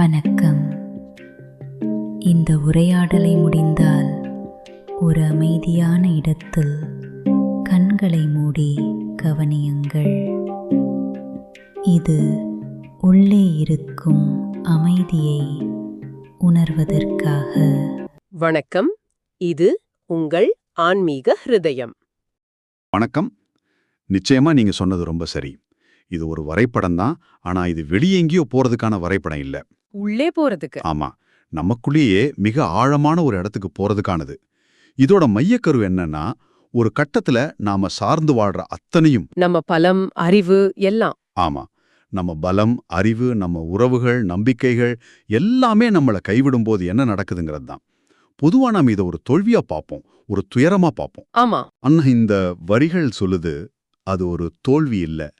வணக்கம். இந்த உரையாடலை முடிந்தால் ஒரு அமைதியான இடத்தில் கண்களை மூடி கவனியுங்கள். இது உள்ளே இருக்கும் அமைதியை உணர்வதற்காக. வணக்கம். இது உங்கள் ஆன்மீக ஹிருதயம். வணக்கம். நிச்சயமா நீங்க சொன்னது ரொம்ப சரி. இது ஒரு வரைபடம் தான் ஆனா இது வெளியே எங்கேயோ போறதுக்கான வரைபடம் இல்ல. உள்ளே போறதுக்கு. ஆமா. நமக்குள்ளேயே மிக ஆழமான ஒரு இடத்துக்கு போறதுக்கானது. இதோட மையக்கரு என்னன்னா ஒரு கட்டத்துல நாம சார்ந்து வாழ்ற அத்தனையும் நம்ம பலம் அறிவு எல்லாம். ஆமா. நம்ம பலம் அறிவு நம்ம உறவுகள் நம்பிக்கைகள் எல்லாமே நம்மளை கைவிடும்போது என்ன நடக்குதுங்கிறது தான். பொதுவா நாம இதை ஒரு தோல்வியா பார்ப்போம். ஒரு துயரமா பார்ப்போம். ஆமா. அண்ணா இந்த வரிகள் சொல்லுது அது ஒரு தோல்வி இல்ல.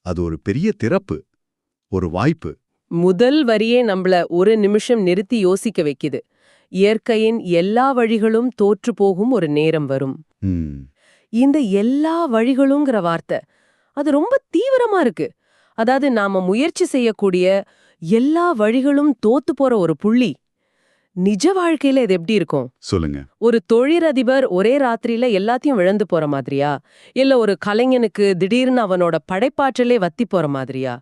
அது ஒரு பெரிய திறப்பு ஒரு வாய்ப்பு. முதல் வரியே நம்மள ஒரு நிமிஷம் நிறுத்தி யோசிக்க வைக்குது. இயற்கையின் எல்லா வழிகளும் தோற்று போகும் ஒரு நேரம் வரும். இந்த எல்லா வழிகளுங்கிற வார்த்தை அது ரொம்ப தீவிரமா இருக்கு. அதாவது நாம முயற்சி செய்யக்கூடிய எல்லா வழிகளும் தோத்து போற ஒரு புள்ளி. நிஜ வாழ்க்கையில இது எப்படி இருக்கும்? சொல்லுங்க. ஒரு தொழிலதிபர் ஒரே ராத்திரியில எல்லாத்தையும் இழந்து போற மாதிரியா? இல்ல ஒரு கலைஞனுக்கு திடீர்னு அவனோட படைப்பாற்றலே வத்தி போற மாதிரியா?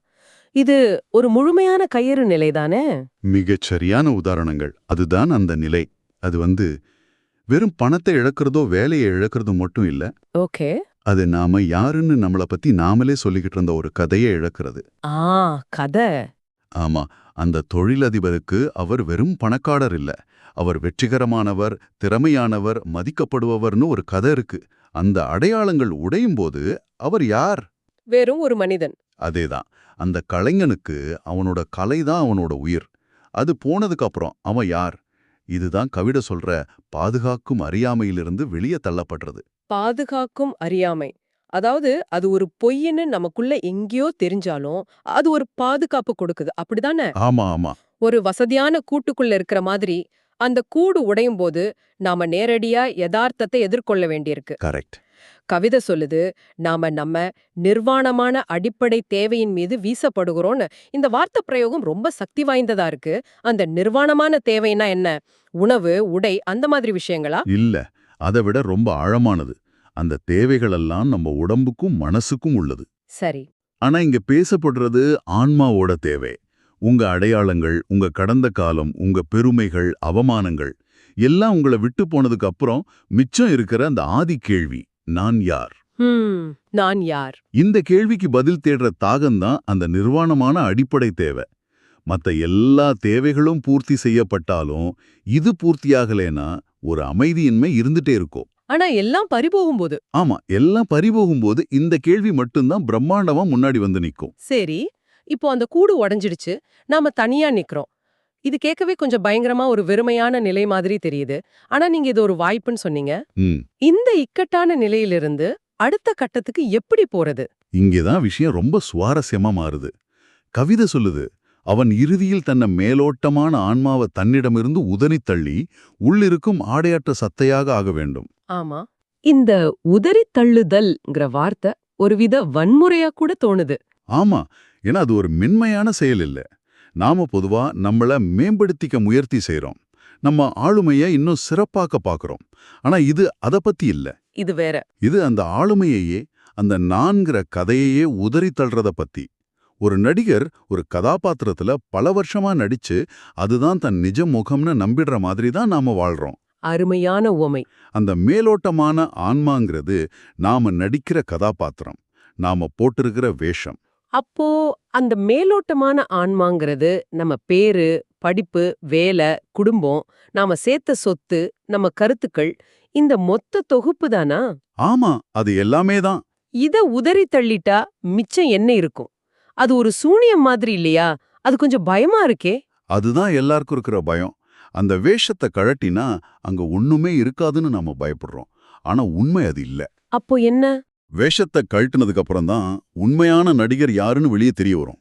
இது ஒரு முழுமையான கயிறு நிலைதானே மிகச் சரியான உதாரணங்கள். அதுதான் அந்த நிலை. அது வந்து வெறும் பணத்தை இழக்கிறதோ வேலையை இழக்கிறதோ மட்டும் இல்ல. ஓகே. அது நாம யாருன்னு நம்மள பத்தி நாமளே சொல்லிக்கிட்டு இருந்த ஒரு கதையை இழக்கிறது. ஆ கதை. ஆமா. அந்த தொழிலதிபருக்கு அவர் வெறும் பணக்காரர் இல்ல. அவர் வெற்றிகரமானவர் திறமையானவர் மதிக்கப்படுபவர்னு ஒரு கதை இருக்கு. அந்த அடையாளங்கள் உடையும் போது அவர் யார்? வெறும் ஒரு மனிதன். அதேதான். அந்த கலைஞனுக்கு அவனோட கலைதான் அவனோட உயிர். அது போனதுக்கு அப்புறம் அவன் யார்? இதுதான் கவிட சொல்ற பாதுகாக்கும் அறியாமையிலிருந்து வெளியே தள்ளப்படுறது. பாதுகாக்கும் அறியாமை. அதாவது அது ஒரு பொய்ன்னு நமக்குள்ள எங்கேயோ தெரிஞ்சாலும் அது ஒரு பாதுகாப்பு கொடுக்குது. அப்படிதானே? ஆமா ஆமா. ஒரு வசதியான கூட்டுக்குள்ள இருக்கிற மாதிரி அந்த கூடு உடையும் போது நாம நேரடியா யதார்த்தத்தை எதிர்கொள்ள வேண்டியிருக்கு. கரெக்ட். கவிதை சொல்லுது நாம நம்ம நிர்வாணமான அடிப்படை தேவையின் மீது வீசப்படுகிறோம்னு இந்த வார்த்தை பிரயோகம் ரொம்ப சக்தி வாய்ந்ததா இருக்கு. அந்த நிர்வாணமான தேவைன்னா என்ன? உணவு உடை அந்த மாதிரி விஷயங்களா? இல்ல அதை விட ரொம்ப ஆழமானது. அந்த தேவைகளெல்லாம் நம்ம உடம்புக்கும் மனசுக்கும் உள்ளது. சரி. ஆனா இங்க பேசப்படுறது ஆன்மாவோட தேவை. உங்க அடையாளங்கள் உங்க கடந்த காலம் உங்க பெருமைகள் அவமானங்கள் எல்லாம் உங்களை விட்டு போனதுக்கு அப்புறம் மிச்சம் இருக்கிற அந்த ஆதி கேள்வி. நான் யார்? நான் யார்? இந்த கேள்விக்கு பதில் தேடுற தாகம்தான் அந்த நிர்வாணமான அடிப்படை தேவை. மத்த எல்லா தேவைகளும் பூர்த்தி செய்யப்பட்டாலும் இது பூர்த்தியாகலேனா ஒரு அமைதியின்மை இருந்துட்டே இருக்கும். ஆனா எல்லாம் பறிபோகும் போது ஆமா எல்லாம் பறிபோகும்போது இந்த கேள்வி மட்டும்தான் பிரம்மாண்டமா முன்னாடி வந்து நிக்கும். சரி இப்போ அந்த கூடு உடைஞ்சிடுச்சு. நாம தனியா நிக்கிறோம். இது கேட்கவே கொஞ்சம் பயங்கரமா ஒரு வெறுமையான நிலை மாதிரி தெரியுது. ஆனா நீங்க இது ஒரு வாய்ப்புன்னு சொன்னீங்க. இந்த இக்கட்டான நிலையிலிருந்து அடுத்த கட்டத்துக்கு எப்படி போறது? இங்கேதான் விஷயம் ரொம்ப சுவாரஸ்யமா மாறுது. கவிதை சொல்லுது அவன் இறுதியில் தன்னை மேலோட்டமான ஆன்மாவை தன்னிடமிருந்து உதறித் தள்ளி உள்ளிருக்கும் ஆடையற்ற சத்தையாக ஆக வேண்டும். ஆமா. இந்த உதறி தள்ளுதல்ங்கிற வார்த்தை ஒருவித வன்முறையா கூட தோணுது. ஆமா. ஏன்னா அது ஒரு மென்மையான செயல் இல்ல. நாம பொதுவா நம்மள மேம்படுத்திக்க முயற்சி செய்றோம். நம்ம ஆளுமையை இன்னும் சிறப்பாக்க பாக்குறோம். ஆனா இது அத பத்தி இல்ல. இது வேற. இது அந்த ஆளுமையையே அந்த நான்கிற கதையையே உதறி தள்ளுறத பத்தி. ஒரு நடிகர் ஒரு கதாபாத்திரத்துல பல வருஷமா நடிச்சு அதுதான் தன் நிஜ முகம்னு நம்பிடுற மாதிரி தான் நாம வாழ்றோம். அருமையான உவமை. அந்த மேலோட்டமான ஆன்மாங்கிறது நாம நடிக்கிற கதாபாத்திரம். நாம போட்டிருக்கிற வேஷம். அப்போ அந்த மேலோட்டமான ஆன்மாங்கிறது நம்ம பேரு படிப்பு வேலை குடும்பம் நாம சேர்த்த சொத்து நம்ம கருத்துக்கள் இந்த மொத்த தொகுப்பு தானா? ஆமா அது எல்லாமே தான். இத உதறி தள்ளிட்டா மிச்சம் என்ன இருக்கும்? அது ஒரு சூனியம் மாதிரி இல்லையா? அது கொஞ்சம் பயமா இருக்கே. அதுதான் எல்லாருக்கும் இருக்கிற பயம். அந்த வேஷத்தை கழட்டினா அங்க ஒண்ணுமே இருக்காதுன்னு நாம பயப்படுறோம். ஆனா உண்மை அது இல்ல. அப்போ என்ன? வேஷத்தை கழட்டினதுக்கு அப்புறம் தான் உண்மையான நடிகர் யாருன்னு வெளியே தெரிய வரும்.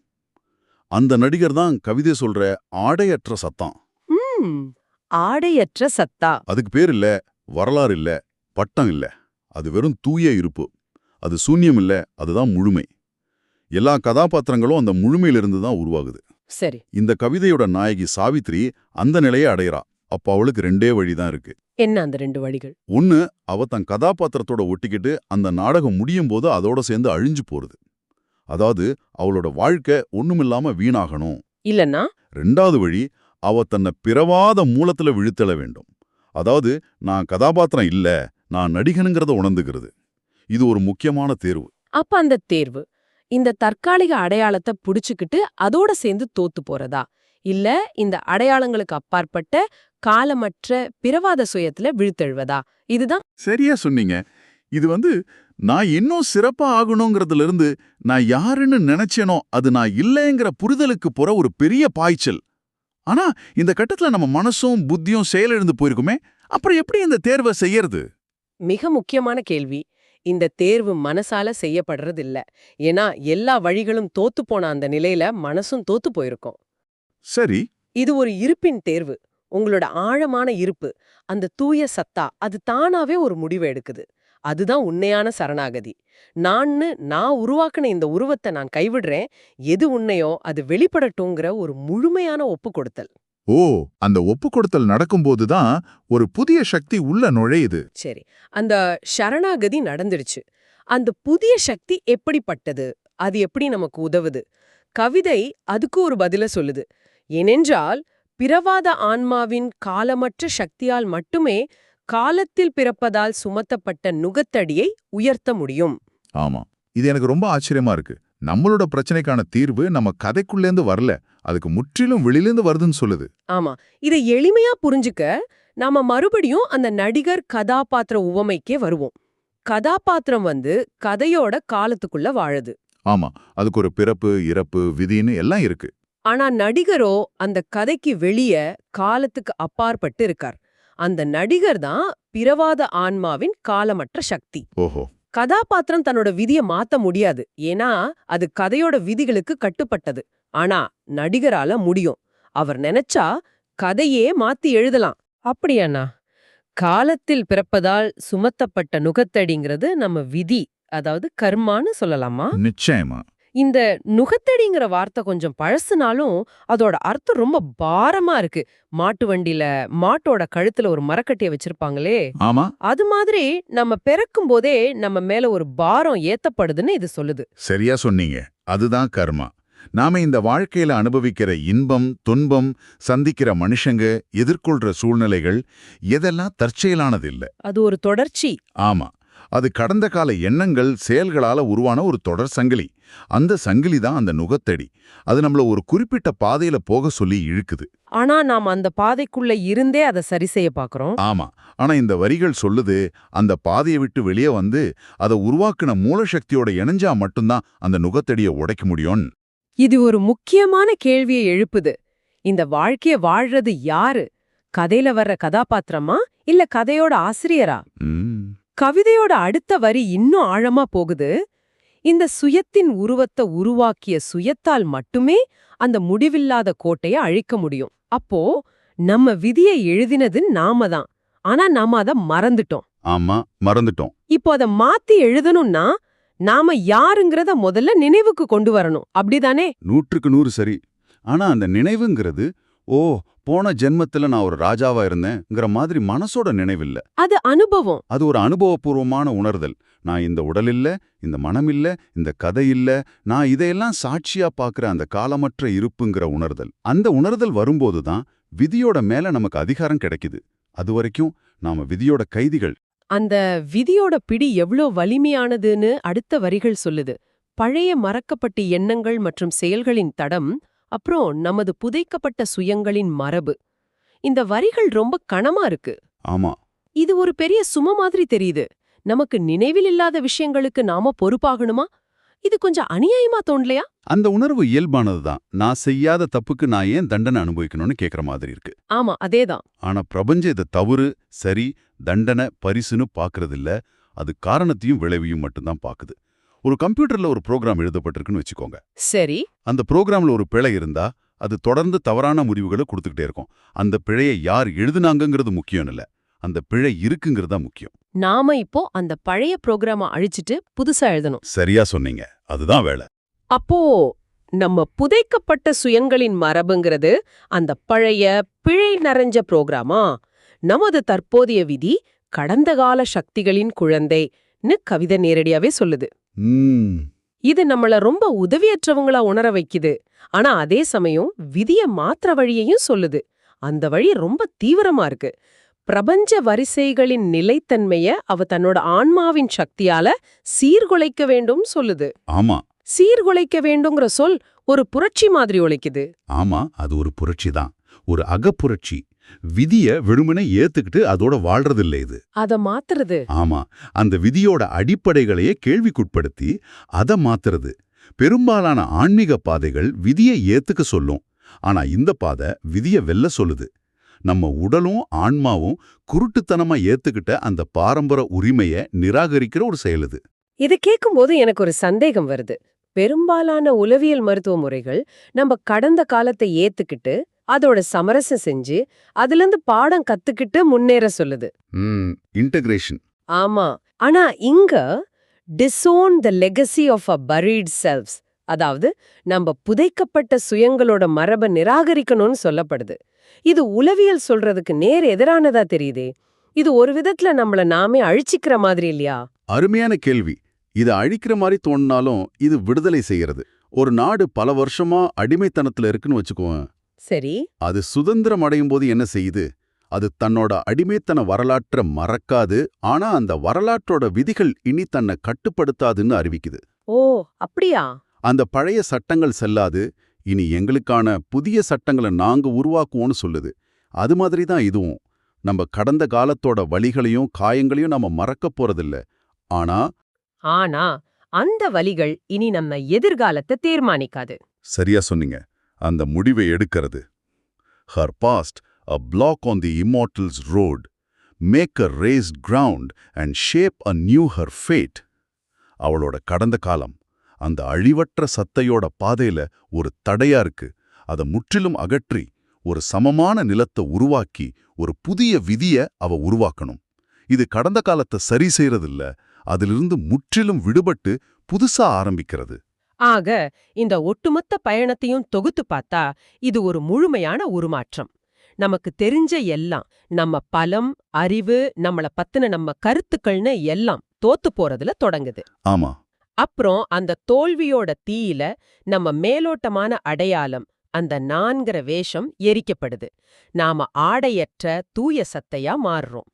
அந்த நடிகர் தான் கவிதை சொல்ற ஆடையற்ற சத்தம். ஆடையற்ற சத்தா. அதுக்கு பேர் இல்ல வரலாறு இல்ல பட்டம் இல்ல. அது வெறும் தூய இருப்பு. அது சூன்யம் இல்ல அதுதான் முழுமை. எல்லா கதாபாத்திரங்களும் அந்த முழுமையிலிருந்து தான் உருவாகுது. சரி. இந்த கவிதையோட நாயகி சாவித்ரி அந்த நிலையை அடையறா. அப்ப அவளுக்கு ரெண்டே வழிதான் இருக்கு. என்ன அந்த ரெண்டு வழிகள்? ஒன்னு அவ தன் கதாபாத்திரத்தோட ஒட்டிக்கிட்டு அந்த நாடகம் முடியும் போது அதோட சேர்ந்து அழிஞ்சு போறது. அதாவது அவளோட வாழ்க்கை ஒண்ணுமில்லாம வீணாகணும். இல்லன்னா ரெண்டாவது வழி அவ தன்னை பிறவாத மூலத்துல விழுத்தள வேண்டும். அதாவது நான் கதாபாத்திரம் இல்ல நான் நடிகனுங்கிறத உணர்ந்துகிறது இது ஒரு முக்கியமான தேர்வு. அப்ப அந்த தேர்வு இந்த தற்காலிக அடையாளத்தை புடிச்சுக்கிட்டு அதோட சேர்ந்து தோத்து போறதா? இல்ல இந்த அடையாளங்களுக்கு அப்பாற்பட்ட காலமற்ற பிறவாத சுயத்துல விழுத்தெழுவதா? இதுதான் சரியா சொன்னீங்க. இது வந்து நான் இன்னும் சிறப்பா ஆகணுங்கிறதுல இருந்து நான் யாருன்னு நினைச்சேனோ அது நான் இல்லைங்கிற புரிதலுக்கு போற ஒரு பெரிய பாய்ச்சல். ஆனா இந்த கட்டத்துல நம்ம மனசும் புத்தியும் செயலிழந்து போயிருக்குமே அப்புறம் எப்படி இந்த தேர்வை செய்யறது? மிக முக்கியமான கேள்வி. இந்த தேர்வு மனசால செய்யப்படுறது இல்ல ஏன்னா எல்லா வழிகளும் தோத்து போன அந்த நிலையில மனசும் தோத்து போயிருக்கும். சரி. இது ஒரு இருப்பின் தேர்வு. உங்களோட ஆழமான இருப்பு அந்த தூய சத்தா அது தானாவே ஒரு முடிவை எடுக்குது. அதுதான் உண்மையான சரணாகதி. நான்னு நான் உருவாக்குன இந்த உருவத்தை நான் கைவிடுறேன். எது உண்மையோ அது வெளிப்படட்டுங்கிற ஒரு முழுமையான ஒப்பு கொடுத்தல் ஓ அந்த ஒப்பு கொடுத்தல் நடக்கும்போதுதான் ஒரு புதிய சக்தி உள்ள நுழையுது. சரி அந்த சரணாகதி நடந்துடுச்சு. அந்த புதிய சக்தி எப்படிப்பட்டது? அது எப்படி நமக்கு உதவுது? கவிதை அதுக்கு ஒரு பதில சொல்லுது. ஏனென்றால் பிறவாத ஆன்மாவின் காலமற்ற சக்தியால் மட்டுமே காலத்தில் பிறப்பதால் சுமத்தப்பட்ட நுகத்தடியை உயர்த்த முடியும். ஆமா. இது எனக்கு ரொம்ப ஆச்சரியமா இருக்கு. நம்மளோட பிரச்சனைக்கான தீர்வு நம்ம கதைக்குள்ளேந்து வரல. அதுக்கு முற்றிலும் வெளியிலேந்து வருதுன்னு சொல்லுது. ஆமா. இதை எளிமையா புரிஞ்சுக்க நாம மறுபடியும் அந்த நடிகர் கதாபாத்திர உவமைக்கே வருவோம். கதாபாத்திரம் வந்து கதையோட காலத்துக்குள்ள வாழுது. ஆமா. அதுக்கு ஒரு பிறப்பு இறப்பு விதின்னு எல்லாம் இருக்கு. ஆனா நடிகரோ அந்த கதைக்கு வெளிய காலத்துக்கு அப்பாற்பட்டு இருக்கார். அந்த நடிகர் தான் பிறவாத ஆன்மாவின் காலமற்ற சக்தி. ஓஹோ. கதாபாத்திரம் தன்னோட விதிய மாத்த முடியாது. ஏன்னா அது கதையோட விதிகளுக்கு கட்டுப்பட்டது. ஆனா நடிகரால முடியும். அவர் நினைச்சா கதையே மாத்தி எழுதலாம். அப்படியாண்ணா. காலத்தில் பிறப்பதால் சுமத்தப்பட்ட நுகத்தடிங்கிறது நம்ம விதி அதாவது கர்மான்னு சொல்லலாமா? நிச்சயமா. இந்த நுகத்தடிங்கிற வார்த்தை கொஞ்சம் பழசுனாலும் அதோட அர்த்தம் ரொம்ப பாரமா இருக்கு. மாட்டு வண்டியில மாட்டோட கழுத்துல ஒரு மரக்கட்டைய வச்சிருப்பாங்களே? ஆமா. அது மாதிரி நம்ம பிறக்கும் போதே நம்ம மேல ஒரு பாரம் ஏத்தப்படுதுன்னு இது சொல்லுது. சரியா சொன்னீங்க. அதுதான் கர்மா. நாம இந்த வாழ்க்கையில அனுபவிக்கிற இன்பம் துன்பம் சந்திக்கிற மனுஷங்க எதிர்கொள்ற சூழ்நிலைகள் எதெல்லாம் தற்செயலானது இல்ல அது ஒரு தொடர்ச்சி. ஆமா. அது கடந்த கால எண்ணங்கள் செயல்களால உருவான ஒரு தொடர் சங்கிலி. அந்த சங்கிலி தான் அந்த நுகத்தடி. அது நம்மள ஒரு குறிப்பிட்ட பாதையில போக சொல்லி இழுக்குது. ஆனா நாம அந்த பாதைக்குள்ள இருந்தே அதை சரி செய்ய பாக்குறோம் ஆமா. ஆனா இந்த வரிகள் சொல்லுது அந்த பாதையை விட்டு வெளியே வந்து அதை உருவாக்குன மூலசக்தியோட இணைஞ்சா மட்டும்தான் அந்த நுகத்தடியை உடைக்க முடியும். இது ஒரு முக்கியமான கேள்வியை எழுப்புது. இந்த வாழ்க்கைய வாழ்றது யாரு? கதையில வர்ற கதாபாத்திரமா? இல்ல கதையோட ஆசிரியரா? கவிதையோட அடுத்த வரி இன்னும் ஆழமா போகுது. இந்த சுயத்தின் உருவத்தை உருவாக்கிய சுயத்தால் மட்டுமே அந்த முடிவில்லாத கோட்டைய அழிக்க முடியும். அப்போ நம்ம விதியை எழுதினது நாம தான். ஆனா நாம அத மறந்துட்டோம். ஆமா மறந்துட்டோம். இப்போ அத மாத்தி எழுதணும்னா நாம யாருங்கிறத முதல்ல நினைவுக்கு கொண்டு வரணும். அப்படிதானே? நூற்றுக்கு நூறு சரி. ஆனா அந்த நினைவுங்கிறது ஓ போன ஜென்மத்துல நான் ஒரு ராஜாவா இருந்தேங்கிற மாதிரி மனசோட நினைவில்ல. அது அனுபவம். அது ஒரு அனுபவபூர்வமான உணர்தல். நான் இந்த உடல் இல்ல இந்த மனம் இல்ல இந்த கதை இல்ல நான் இதையெல்லாம் சாட்சியா பார்க்கிற அந்த காலமற்ற இருப்புங்கிற உணர்தல். அந்த உணர்தல் வரும்போதுதான் விதியோட மேல நமக்கு அதிகாரம் கிடைக்குது. அது வரைக்கும் நாம விதியோட கைதிகள். அந்த விதியோட பிடி எவ்ளோ வலிமையானதுன்னு அடுத்த வரிகள் சொல்லுது. பழைய மறக்கப்பட்ட எண்ணங்கள் மற்றும் செயல்களின் தடம் அப்புறம் நமது புதைக்கப்பட்ட சுயங்களின் மரபு. இந்த வரிகள் ரொம்ப கனமா இருக்கு. ஆமா. இது ஒரு பெரிய சும மாதிரி தெரியுது. நமக்கு நினைவில் இல்லாத விஷயங்களுக்கு நாம பொறுப்பாகணுமா? இது கொஞ்சம் அநியாயமா தோணலையா? அந்த உணர்வு இயல்பானதுதான் நான் செய்யாத தப்புக்கு நான் ஏன் தண்டனை அனுபவிக்கணும்னு கேக்குற மாதிரி இருக்கு. ஆமா அதேதான் ஆனா பிரபஞ்சம் இதை தவறு சரி தண்டனை பரிசுன்னு பாக்குறதில்ல. அது காரணத்தையும் விளைவையும் மட்டும்தான் பாக்குது. ஒரு கம்ப்யூட்டர்ல ஒரு ப்ரோக்ராம் எழுதப்பட்டிருக்குன்னு வச்சுக்கோங்க. சரி. அந்த ப்ரோக்ராம்ல ஒரு பிழை இருந்தா அது தொடர்ந்து தவறான முடிவுகளை கொடுத்துக்கிட்டே இருக்கும். அந்த பிழையை யார் எழுதுனாங்கங்கிறது முக்கியம் இல்ல. அந்த பிழை இருக்குங்கிறது தான் முக்கியம். நாம இப்போ அந்த பழைய ப்ரோக்ராம அழிச்சிட்டு புதுசா எழுதணும். சரியா சொன்னீங்க. அதுதான் வேலை. அப்போ நம்ம புதைக்கப்பட்ட சுயங்களின் மரபுங்கிறது அந்த பழைய பிழை நிறைஞ்ச புரோகிராமா? நமது தற்போதைய விதி கடந்த கால சக்திகளின் குழந்தைன்னு கவிதை நேரடியாவே சொல்லுது. இது நம்மள ரொம்ப உதவியற்றவங்களா உணர வைக்குது. ஆனா அதே சமயம் விதிய மாற்ற வழியையும் சொல்லுது. அந்த வழி ரொம்ப தீவிரமா இருக்கு. பிரபஞ்ச வரிசைகளின் நிலைத்தன்மைய அவ தன்னோட ஆன்மாவின் சக்தியால சீர்குலைக்க வேண்டும் சொல்லுது. ஆமா. சீர்குலைக்க வேண்டுங்கிற சொல் ஒரு புரட்சி மாதிரி ஒலிக்குது. ஆமா அது ஒரு புரட்சி தான். ஒரு அகப்புரட்சி. விதிய வெறுமனே ஏத்துக்கிட்டு அதோட வாழ்றதில்லை இது. அத மாத்துறது. ஆமா அந்த விதியோட அடிப்படைகளையே கேள்விக்குட்படுத்தி அதை மாத்துறது. பெரும்பாலான ஆன்மீக பாதைகள் விதியை ஏத்துக்க சொல்லும். ஆனா இந்த பாதை விதிய வெல்ல சொல்லுது. நம்ம உடலும் ஆன்மாவும் குருட்டுத்தனமா ஏத்துக்கிட்ட அந்த பாரம்பரிய உரிமைய நிராகரிக்கிற ஒரு செயல் இது. இது கேட்கும்போது எனக்கு ஒரு சந்தேகம் வருது. பெரும்பாலான உளவியல் மருத்துவ முறைகள் நம்ம கடந்த காலத்தை ஏத்துக்கிட்டு அதோட சமரசம் செஞ்சு அதிலிருந்து பாடம் கத்துக்கிட்டு முன்னேற சொல்லுது. இன்டகிரேஷன் ஆமா. ஆனா இங்க this one the legacy of a buried selves அதாவது நம்ம புதைக்கப்பட்ட சுயங்களோட மரபை நிராகரிக்கணும்னு சொல்லப்படுது. இது உளவியல் சொல்றதுக்கு நேர் எதிரானதா தெரியுதே. இது ஒரு விதத்துல நம்மள நாமே அழிச்சிக்கிற மாதிரி இல்லையா? அருமையான கேள்வி. இதை அழிக்கிற மாதிரி தோணினாலும் இது விடுதலை செய்யறது. ஒரு நாடு பல வருஷமா அடிமைத்தனத்துல இருக்குன்னு வச்சுக்குவோம் சரி. அது சுதந்திரம் அடையும் போது என்ன செய்யுது? அது தன்னோட அடிமைத்தன வரலாற்றை மறக்காது ஆனா அந்த வரலாற்றோட விதிகள் இனி தன்னை கட்டுப்படுத்தாதுன்னு அறிவிக்குது. ஓ அப்படியா? அந்த பழைய சட்டங்கள் செல்லாது இனி எங்களுக்கான புதிய சட்டங்களை நாங்க உருவாக்குவோம்னு சொல்லுது. அது மாதிரி தான் இதுவும். நம்ம கடந்த காலத்தோட வழிகளையும் காயங்களையும் நம்ம மறக்கப் போறதில்ல. ஆனா ஆனா அந்த வலிகள் இனி நம்ம எதிர்காலத்தை தீர்மானிக்காது. சரியா சொன்னீங்க. அந்த முடிவை எடுக்கிறது. Her past a block on the immortals road make a raised ground and shape a new her fate அவளோட கடந்த காலம் அந்த அழிவற்ற சத்தையோட பாதையில ஒரு தடையா இருக்கு. அதை முற்றிலும் அகற்றி ஒரு சமமான நிலத்தை உருவாக்கி ஒரு புதிய விதிய அவ உருவாக்கணும். இது கடந்த காலத்தை சரி செய்யறதில்ல அதிலிருந்து முற்றிலும் விடுபட்டு புதுசா ஆரம்பிக்கிறது. ஆக இந்த ஒட்டுமொத்த பயணத்தையும் தொகுத்து பார்த்தா இது ஒரு முழுமையான உருமாற்றம். நமக்கு தெரிஞ்ச எல்லாம் நம்ம பலம் அறிவு நம்மள பத்தின நம்ம கருத்துக்கள்னு எல்லாம் தோத்து போறதுல தொடங்குது. ஆமா. அப்புறம் அந்த தோல்வியோட தீயில நம்ம மேலோட்டமான அடையாளம் அந்த நான்கிற வேஷம் எரிக்கப்படுது. நாம ஆடையற்ற தூய சத்தையா மாறுறோம்.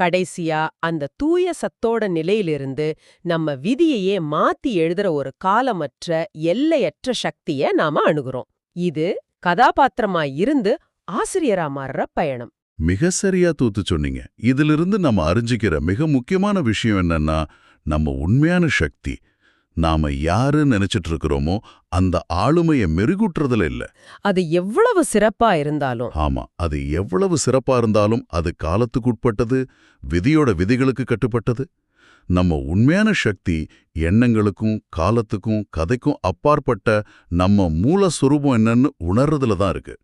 கடைசியா அந்த தூய சத்தோட நிலையிலிருந்து நம்ம விதியையே மாத்தி எழுதுற ஒரு காலமற்ற எல்லையற்ற சக்திய நாம அணுகுறோம். இது கதாபாத்திரமா இருந்து ஆசிரியரா மாறுற பயணம். மிக சரியா தூத்து சொன்னீங்க. இதிலிருந்து நம்ம அறிஞ்சிக்கிற மிக முக்கியமான விஷயம் என்னன்னா நம்ம உண்மையான சக்தி. நாம யாரு நினைச்சிட்டு இருக்கிறோமோ அந்த ஆளுமையை மெருகூட்டுறதுல இல்ல. அது எவ்வளவு சிறப்பா இருந்தாலும். ஆமா அது எவ்வளவு சிறப்பா இருந்தாலும் அது காலத்துக்குட்பட்டது விதியோட விதிகளுக்கு கட்டுப்பட்டது. நம்ம உண்மையான சக்தி எண்ணங்களுக்கும் காலத்துக்கும் கதைக்கும் அப்பாற்பட்ட நம்ம மூல சுரூபம் என்னன்னு உணர்றதுல தான் இருக்கு.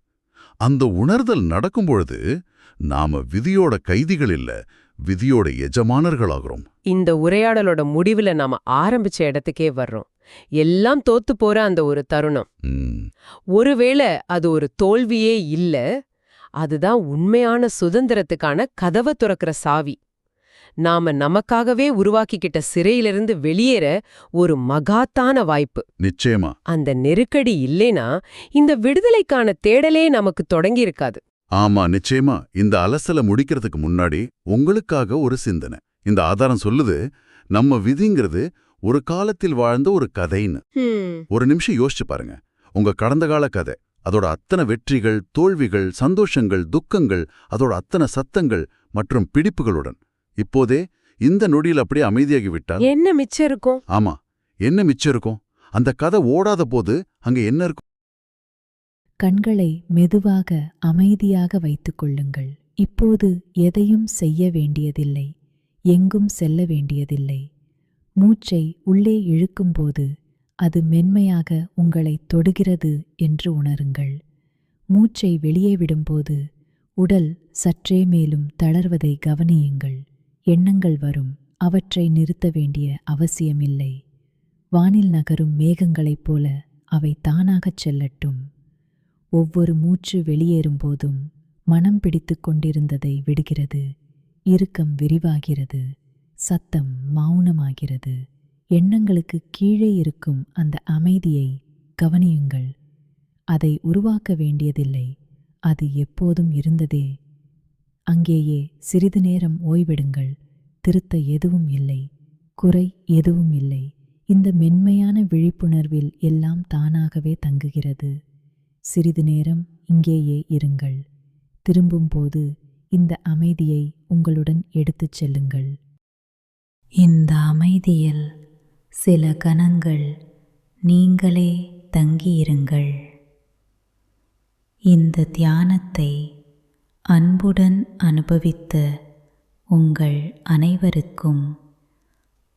அந்த உணர்தல் நடக்கும் பொழுது நாம விதியோட கைதிகள் இல்ல விதியோட எஜமானர்களாகிறோம். இந்த உரையாடலோட முடிவுல நாம ஆரம்பிச்ச இடத்துக்கே வர்றோம். எல்லாம் தோத்து போற அந்த ஒரு தருணம். ஒருவேளை அது ஒரு தோல்வியே இல்ல அதுதான் உண்மையான சுதந்திரத்துக்கான கதவை துறக்கிற சாவி. நாம நமக்காகவே உருவாக்கிக்கிட்ட சிறையிலிருந்து வெளியேற ஒரு மகாத்தான வாய்ப்பு. நிச்சயமா. அந்த நெருக்கடி இல்லைனா இந்த விடுதலைக்கான தேடலே நமக்கு தொடங்கியிருக்காது ஆமா நிச்சயமா. இந்த அலசல முடிக்கிறதுக்கு முன்னாடி உங்களுக்காக ஒரு சிந்தனை. இந்த ஆதாரம் சொல்லுது நம்ம விதிங்கிறது ஒரு காலத்தில் வாழ்ந்த ஒரு கதைன்னு. ஒரு நிமிஷம் யோசிச்சு பாருங்க. உங்க கடந்த கால கதை அதோட அத்தனை வெற்றிகள் தோல்விகள் சந்தோஷங்கள் துக்கங்கள் அதோட அத்தனை சத்தங்கள் மற்றும் பிடிப்புகளுடன். இப்போதே இந்த நொடியில் அப்படியே அமைதியாகி விட்டால் என்ன மிச்சம் இருக்கும்? ஆமா என்ன மிச்சம் இருக்கும்? அந்த கதை ஓடாத போது அங்க என்ன இருக்கும்? கண்களை மெதுவாக அமைதியாக வைத்துக்கொள்ளுங்கள் இப்போது எதையும் செய்ய வேண்டியதில்லை. எங்கும் செல்ல வேண்டியதில்லை. மூச்சை உள்ளே இழுக்கும்போது அது மென்மையாக உங்களை தொடுகிறது என்று உணருங்கள். மூச்சை வெளியே விடும்போது உடல் சற்றே மேலும் தளர்வதை கவனியுங்கள். எண்ணங்கள் வரும். அவற்றை நிறுத்த வேண்டிய அவசியமில்லை. வானில் நகரும் மேகங்களைப் போல அவை தானாகச் செல்லட்டும். ஒவ்வொரு மூச்சு வெளியேறும் போதும் மனம் பிடித்துக் கொண்டிருந்ததை விடுகிறது. இறுக்கம் விரிவாகிறது. சத்தம் மௌனமாகிறது. எண்ணங்களுக்கு கீழே இருக்கும் அந்த அமைதியை கவனியுங்கள். அதை உருவாக்க வேண்டியதில்லை. அது எப்போதும் இருந்ததே. அங்கேயே சிறிது நேரம் ஓய்வெடுங்கள். திருத்த எதுவும் இல்லை. குறை எதுவும் இல்லை. இந்த மென்மையான விழிப்புணர்வில் எல்லாம் தானாகவே தங்குகிறது. சிறிது நேரம் இங்கேயே இருங்கள். திரும்பும்போது இந்த அமைதியை உங்களுடன் எடுத்துச் செல்லுங்கள். இந்த அமைதியில் சில கணங்கள் நீங்களே தங்கியிருங்கள். இந்த தியானத்தை அன்புடன் அனுபவித்த உங்கள் அனைவருக்கும்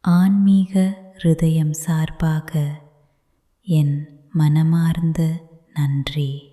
ஆன்மீக ஹிருதயம் சார்பாக என் மனமார்ந்த நன்றி.